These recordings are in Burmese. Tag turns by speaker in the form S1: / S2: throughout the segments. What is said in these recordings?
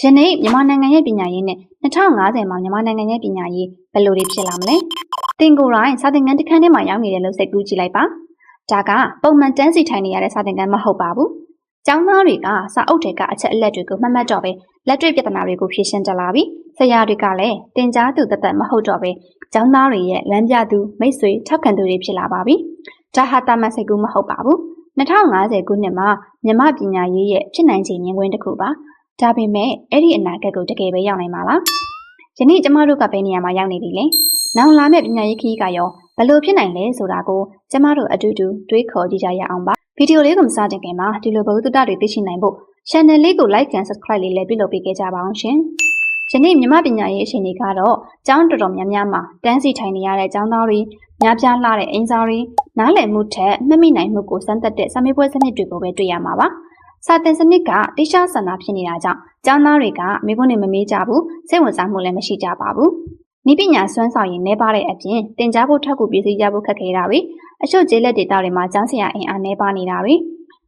S1: ယနေ့မြန်မာနိုင်ငံရဲ့ပညာရေးနဲ့2050မှာမြန်မာနိုင်ငံရဲ့ပညာရေးဘယ်လိုတွေဖြစ်လာမလဲ။တင်ကိုယ်တိုင်စာသင်ခန်းတစ်ခန်းထဲမှာရောက်နေတယ်လို့စိတ်ကူးကြည့်လိုက်ပါ။ဒါကပုံမှန်တန်းစီထိုင်နေရတဲ့စာသင်ခန်းမဟုတ်ပါဘူး။ကျောင်းသားတွေကစာအုပ်တွေကအချက်အလက်တွေကိုမှတ်မှတ်တော့ပဲလက်တွေ့ပြဿနာတွေကိုဖြေရှင်းကြလာပြီ။ဆရာတွေကလည်းတင် जा သူတသက်မဟုတ်တော့ပဲကျောင်းသားတွေရဲ့လမ်းပြသူမိတ်ဆွေထောက်ခံသူတွေဖြစ်လာပါပြီ။ဒါဟာတာမန်စိတ်ကူးမဟုတ်ပါဘူး။2050ခုနှစ်မှာမြန်မာပညာရေးရဲ့ဖြစ်နိုင်ခြေမြင်ကွင်းတစ်ခုပါ။ ဒါပေမဲ့အဲ့ဒီအနာဂတ်ကိုတကယ်ပဲရောက်နိုင်မှာလား။ယနေ့ကျမတို့ကဘယ်နေရာမှာရောက်နေပြီလဲ။နောင်လာမယ့်ပညာရေးခရီးကရောဘယ်လိုဖြစ်နိုင်လဲဆိုတာကိုကျမတို့အတူတူတွေးခေါ်ကြည့်ကြရအောင်ပါ။ဗီဒီယိုလေးကိုမစတင်ခင်မှာဒီလိုဗဟုသုတတွေသိရှိနိုင်ဖို့ channel လေးကို like and subscribe လေးလည်းပြုလုပ်ပေးခဲ့ကြပါအောင်ရှင်။ယနေ့မြန်မာပညာရေးအခြေအနေကတော့ကျောင်းတော်တော်များများမှာတန်းစီထိုင်နေရတဲ့ကျောင်းသားတွေများပြားလှတဲ့အင်စားတွေနားလည်မှုထက်မှတ်မိနိုင်မှုကိုစမ်းသပ်တဲ့စာမေးပွဲစနစ်တွေကိုပဲတွေ့ရမှာပါ။ စာသင်စနစ်ကတိကျဆန္ဒဖြစ်နေတာကြောင့်ကျောင်းသားတွေကမေးခွန်းတွေမမေးကြဘူးစိတ်ဝင်စားမှုလည်းမရှိကြပါဘူး။ဤပညာစွမ်းဆောင်ရည်နှဲပါတဲ့အပြင်သင်ကြားဖို့ထပ်ကူပြည်စည်းကြဖို့ခက်ခဲတာပဲအချို့ကျေးလက်ဒေတာတွေမှာကျောင်းဆရာအင်အားနှဲပါနေတာပဲ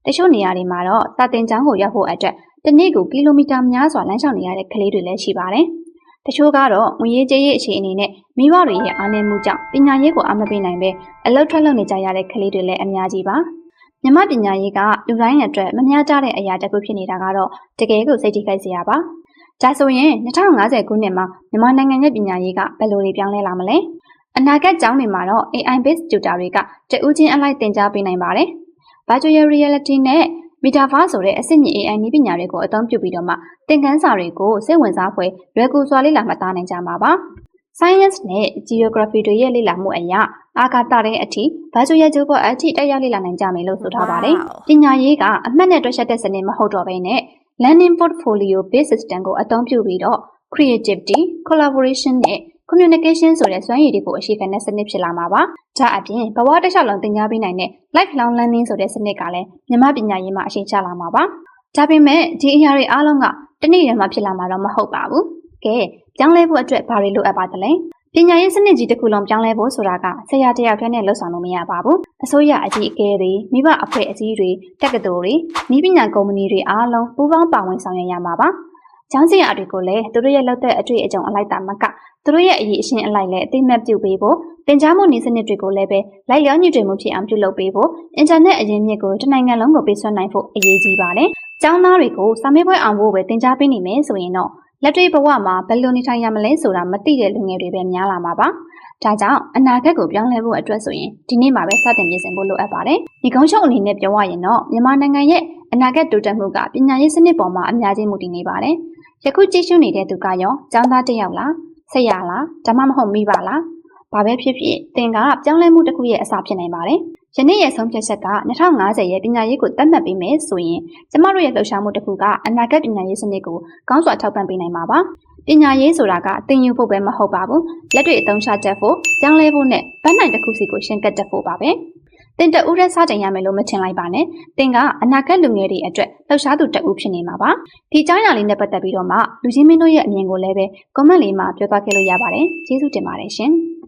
S1: တချို့နေရာတွေမှာတော့စာသင်ကျောင်းကိုရောက်ဖို့အတွက်တစ်နေ့ကိုကီလိုမီတာများစွာလမ်းလျှောက်နေရတဲ့ကလေးတွေလည်းရှိပါတယ်။တချို့ကတော့ငွေရေးကြေးရေးအခြေအနေနဲ့မိဘတွေရဲ့အားနည်းမှုကြောင့်ပညာရေးကိုအားမပေးနိုင်ပဲအလောက်ထွက်လုပ်နေကြရတဲ့ကလေးတွေလည်းအများကြီးပါ။ မြမပညာရေးကလူတိုင်းအတွက်မမျှတတဲ့အရာတစ်ခုဖြစ်နေတာကတော့တကယ်ကိုစိတ်ထိခိုက်စရာပါ။ဒါဆိုရင်2050ခုနှစ်မှာမြန်မာနိုင်ငံရဲ့ပညာရေးကဘယ်လိုတွေပြောင်းလဲလာမလဲ။အနာဂတ်ကျောင်းတွေမှာတော့ AI based tutor တွေကတဦးချင်းအလိုက်သင်ကြားပေးနိုင်ပါတယ်။ virtual reality နဲ့ Metaverse ဆိုတဲ့အစစ်မြစ် AI နည်းပညာတွေကိုအသုံးပြုပြီးတော့မှသင်ခန်းစာတွေကိုစိတ်ဝင်စားဖွယ်လွယ်ကူစွာလေ့လာမှတ်သားနိုင်ကြမှာပါ။ Science နဲ့ Geography တွေရဲ့လေ့လာမှုအရအာကာသတဲ့အထိ Virtual Geography အထိတက်ရောက်လေ့လာနိုင်ကြမယ်လို့ဆိုထားပါတယ်။ပညာရေးကအမှတ်နဲ့တွက်ချက်တဲ့စနစ်မဟုတ်တော့ဘဲနဲ့ Learning Portfolio Based System ကိုအသုံးပြုပြီးတော့ Creativity, Collaboration နဲ့ Communication ဆိုတဲ့စွမ်းရည်တွေကိုအခြေခံတဲ့စနစ်ဖြစ်လာမှာပါ။ဒါအပြင်ဘဝတစ်လျှောက်လုံးသင်ကြားပေးနိုင်တဲ့ Lifelong Learning ဆိုတဲ့စနစ်ကလည်းမြန်မာပညာရေးမှာအရှိန်ချလာမှာပါ။ဒါပေမဲ့ဒီအရာတွေအားလုံးကတနေ့တည်းမှာဖြစ်လာမှာတော့မဟုတ်ပါဘူး။ ကဲပြောင်းလဲဖို့အတွက်ဘာတွေလိုအပ်ပါသလဲ။ပညာရေးစနစ်ကြီးတစ်ခုလုံးပြောင်းလဲဖို့ဆိုတာကဆရာတယောက်တည်းနဲ့လှုပ်ဆောင်လို့မရပါဘူး။အစိုးရအကြီးအကဲတွေမိဘအဖွဲ့အစည်းတွေတက္ကသိုလ်တွေဤပညာကုမ္ပဏီတွေအားလုံးပူးပေါင်းပါဝင်ဆောင်ရွက်ရမှာပါ။ကျောင်းစရာတွေကိုလည်းသူတို့ရဲ့လက်သက်အတွေ့အကြုံအလိုက်တာမကသူတို့ရဲ့အရေးအရှင်းအလိုက်လည်းအသိမှတ်ပြုပေးဖို့တင် जा မှုနည်းစနစ်တွေကိုလည်းပဲလိုက်လျောညီထွေမှုဖြစ်အောင်ပြုလုပ်ပေးဖို့အင်တာနက်အရင်းမြစ်ကိုတစ်နိုင်ငံလုံးကိုပေးစွမ်းနိုင်ဖို့အရေးကြီးပါတယ်။ကျောင်းသားတွေကိုစာမေးပွဲအောင်ဖို့ပဲတင် जा ပေးနေမယ်ဆိုရင်တော့ လက်တွေ့ဘဝမှာဘယ်လိုနေထိုင်ရမလဲဆိုတာမသိတဲ့လူငယ်တွေပဲများလာမှာပါ။ဒါကြောင့်အနာဂတ်ကိုပြောင်းလဲဖို့အတွက်ဆိုရင်ဒီနေ့မှာပဲစတင်ပြင်ဆင်ဖို့လိုအပ်ပါတယ်။ဒီကုန်းချုပ်အနေနဲ့ပြောရရင်တော့မြန်မာနိုင်ငံရဲ့အနာဂတ်တိုးတက်မှုကပညာရေးစနစ်ပေါ်မှာအများကြီးမူတည်နေပါတယ်။ယခုကြည့်ရှုနေတဲ့သူကရောကျောင်းသားတစ်ယောက်လားဆက်ရလားဒါမှမဟုတ်မိပါလားဘာပဲဖြစ်ဖြစ်သင်ကပြောင်းလဲမှုတစ်ခုရဲ့အစဖြစ်နိုင်ပါတယ် ယနေ့ရဲ့ဆုံးဖြတ်ချက်က2050ရဲ့ပညာရေးကိုတတ်မှတ်ပေးမယ်ဆိုရင်ကျမတို့ရဲ့လှုပ်ရှားမှုတစ်ခုကအနာဂတ်ပညာရေးစနစ်ကိုကောင်းစွာထောက်ပံ့ပေးနိုင်မှာပါပညာရေးဆိုတာကသင်ယူဖို့ပဲမဟုတ်ပါဘူးလက်တွေ့အသုံးချတတ်ဖို့ပြောင်းလဲဖို့နဲ့ဗတ်နိုင်တစ်ခုစီကိုရှင်းကပ်တတ်ဖို့ပါပဲတင်တဦးရဲစတင်ရမယ်လို့မထင်လိုက်ပါနဲ့။တင်ကအနာဂတ်လူငယ်တွေအတွက်လှုပ်ရှားသူတဦးဖြစ်နေမှာပါ။ဒီအကြောင်းအရာလေးနဲ့ပတ်သက်ပြီးတော့မှလူချင်းမင်းတို့ရဲ့အမြင်ကိုလည်းပဲ comment လေးမှာပြောသွားခဲ့လို့ရပါတယ်။ကျေးဇူးတင်ပါတယ်ရှင်။